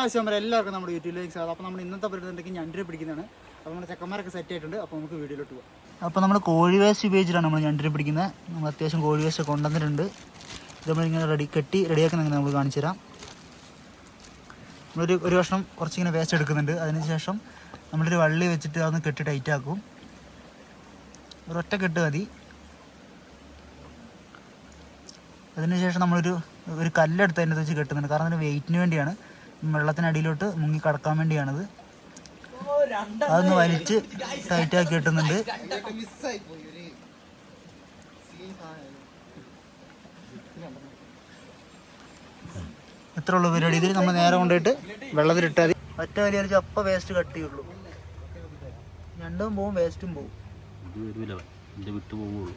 ആവശ്യം വരെ എല്ലാവർക്കും നമ്മുടെ യൂട്യൂബിലേക്ക് സാധനം അപ്പോൾ നമ്മൾ ഇന്നത്തെ പരിപാടി ഞണ്ടിനെ പിടിക്കുന്നതാണ്. അപ്പോൾ നമ്മുടെ ചെക്കന്മാരൊക്കെ സെറ്റ് ആയിട്ടുണ്ട്. അപ്പോൾ നമുക്ക് വീഡിയോയിലോട്ട് പോകാം അപ്പോൾ നമ്മൾ കോഴി വേസ്റ്റ് ഉപയോഗിച്ചിട്ടാണ് നമ്മൾ ഞണ്ടിനെ പിടിക്കുന്നത്. നമ്മൾ അത്യാവശ്യം കോഴി വേസ്റ്റ് കൊണ്ടുവന്നിട്ടുണ്ട്. ഇത് നമ്മളിങ്ങനെ റെഡി കെട്ടി റെഡിയാക്കുന്ന നമ്മൾ കാണിച്ചു തരാം. നമ്മളൊരു ഒരു വർഷം കുറച്ചിങ്ങനെ വേസ്റ്റ് എടുക്കുന്നുണ്ട്. അതിനുശേഷം നമ്മളൊരു വള്ളി വെച്ചിട്ട് അതൊന്ന് കെട്ടി ടൈറ്റ് ആക്കും. ഒരൊറ്റ കെട്ട് മതി. അതിനുശേഷം നമ്മളൊരു ഒരു കല്ലെടുത്ത് അതിന്റെ വെച്ച് കെട്ടുന്നുണ്ട്. കാരണം അതിന് വെയിറ്റിന് വേണ്ടിയാണ്. വെള്ളത്തിനടിയിലോട്ട് മുങ്ങി കടക്കാൻ വേണ്ടിയാണത് അതൊന്ന് വലിച്ച് ടൈറ്റാക്കി കിട്ടുന്നുണ്ട് എത്ര ഉള്ളു പരിപാടി. ഇതിൽ നമ്മൾ നേരെ കൊണ്ടുപോയിട്ട് വെള്ളത്തിലിട്ടാൽ ഒറ്റ വലിയൊരു ചപ്പ വേസ്റ്റ് കട്ട് ചെയ്യുള്ളൂ രണ്ടും പോവും വേസ്റ്റും പോവും. വിട്ടു പോവുള്ളൂ.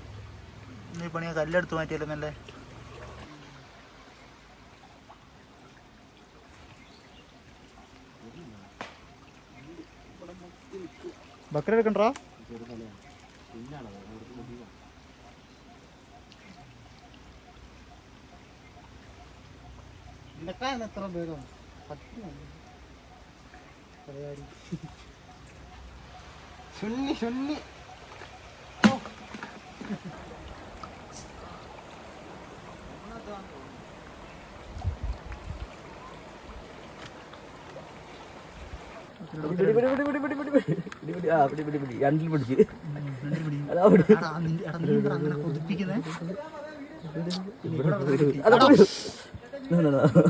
ഈ പണിയാ കല്ലെടുത്ത് മാറ്റിയല്ലോ നല്ല? ബക്കറ്റ് എടുക്കണ്ടാ? എത്ര വേഗം ചുണ്ണി ശുണ്ണി രണ്ടിൽ പിടിച്ച് അതാ പിടി. അങ്ങനെ കൊതിപ്പിക്കുന്നേ അതാ പിടി. ഇതാ, ഇതാ, ഇതാ.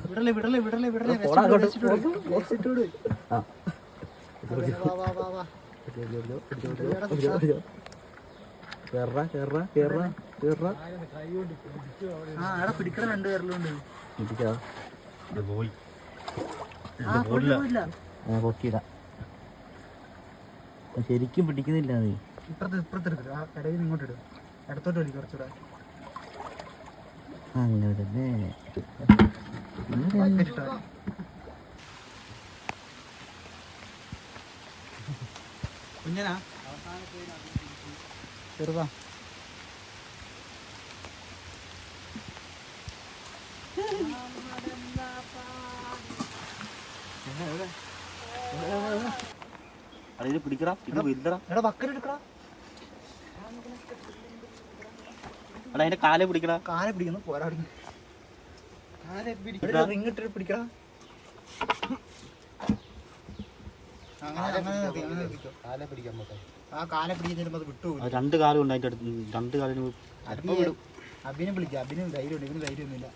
വിടലേ വിടലേ വിടലേ വിടലേ പോടാ. അങ്ങോട്ട്. വെച്ചിട്ട് വിട്, വെച്ചിട്ട് വിട്. ആ. വാ, വാ, വാ, വാ. കേറ കേറ കേറ കേറ. ആ എടാ പിടിക്കണ രണ്ട് പേരിലുണ്ട്. പിടിക്കാ ഇത് പോയി. പോയില്ല. പോയില്ല പൊക്കിയിടാം ശരിക്കും പിടിക്കുന്നില്ല നീ ഇപ്പുറത്ത് ഇപ്പുറത്ത് ആ ഇടയിൽ നിന്ന് ഇങ്ങോട്ട് ഇടുക ഇടത്തോട്ട് വലി കുറച്ചുകൂടെ. അങ്ങനെ തന്നെ വെച്ചിട്ടാ മതി. കുഞ്ഞനാ? ചെറുതാ. അതിന് പിടിക്കടാ ഇത് വലുതടാ എടാ ബക്കറ്റ് എടുക്കടാ. എടാ അതിന്റെ കാലെ പിടിക്കടാ. കാലെ പിടിക്കുന്നു റിങ് ഇട്ടിട്ട് പിടിക്കടാ. ആ കാലെ പിടിക്കാൻ അത് വിട്ടുപോകും അത് രണ്ട് കാലും ഉണ്ട് അതിന്റെ അടുത്ത് രണ്ട് കാലിന് അപ്പൊ വിടും. അഭിനെ വിളിക്കാം. അഭിന് ധൈര്യമുണ്ട് ഇവന് ധൈര്യമൊന്നുമില്ല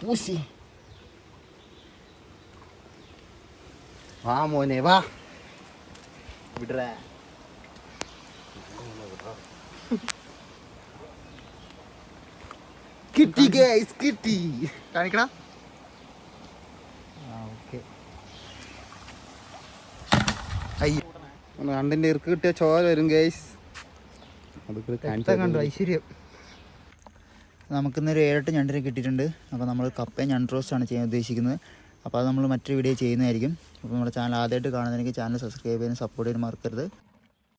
പൂശി. വാ മോനെ വാ. വിടറ കിട്ടി ഗൈസ് കിട്ടി. അയ്യോ. കണ്ടിന്റെ ഇറുക്ക് കിട്ടിയ ചോര വരും ഗൈസ് കണ്ടു ഐശ്വര്യം. നമുക്കിന്നൊരു ഏഴെട്ട് ഞണ്ടിനെ കിട്ടിയിട്ടുണ്ട്. അപ്പോൾ നമ്മൾ കപ്പയും ഞണ്ട് റോസ്റ്റാണ് ചെയ്യാൻ ഉദ്ദേശിക്കുന്നത്. അപ്പോൾ അത് നമ്മൾ മറ്റൊരു വീഡിയോ ചെയ്യുന്നതായിരിക്കും. അപ്പോൾ നമ്മുടെ ചാനൽ ആദ്യമായിട്ട് കാണുന്നതെങ്കിൽ ചാനൽ സബ്സ്ക്രൈബ് ചെയ്യാനും സപ്പോർട്ട് ചെയ്യാനും മറക്കരുത്.